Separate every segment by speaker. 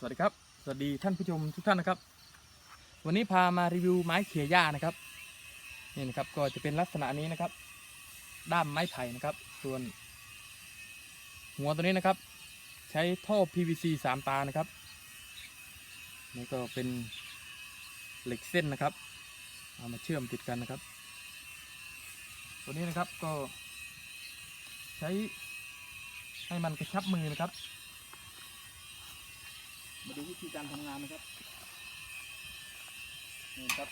Speaker 1: สวัสดีครับ สวัสดีท่านผู้ชมทุกท่านนะครับ วันนี้พามารีวิวไม้เขี่ยหญ้านะครับ นี่นะครับก็จะเป็นลักษณะนี้นะครับ ด้ามไม้ไผ่นะครับ ส่วน หัวตัวนี้นะครับ ใช้ท่อ PVC สามตานะครับ นี่ก็เป็นเหล็กเส้นนะครับ เอามาเชื่อมติดกันนะครับ ตัวนี้นะครับก็ใช้ให้มันกระชับมือนะครับ มาดูวิธีการทำงานนะครับนี่ครับ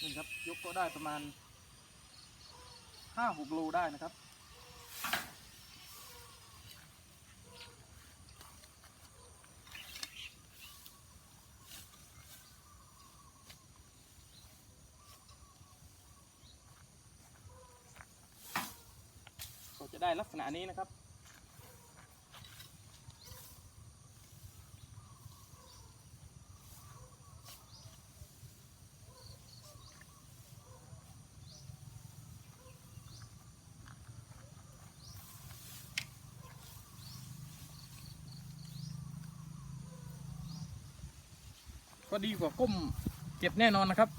Speaker 1: นี่ครับยกก็ได้ประมาณห้าหกโลได้นะครับ ได้ลักษณะนี้นะครับ ก็ดีกว่าก้มเก็บแน่นอนนะครับ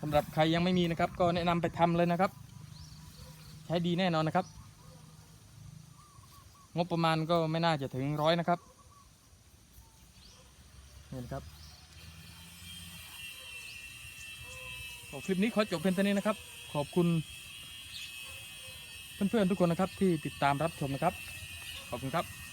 Speaker 1: สำหรับใครยังไม่มีนะครับ ก็แนะนำไปทำเลยนะครับ ช้ดีแน่นอนนะครับ งบประมาณก็ไม่น่าจะถึงร้อยนะครับนี่นะครับก็คลิปนี้ขอจบเพียงเท่านี้นะครับ ขอบคุณ เพื่อนๆทุกคนนะครับที่ติดตามรับชมนะครับ ขอบคุณครับ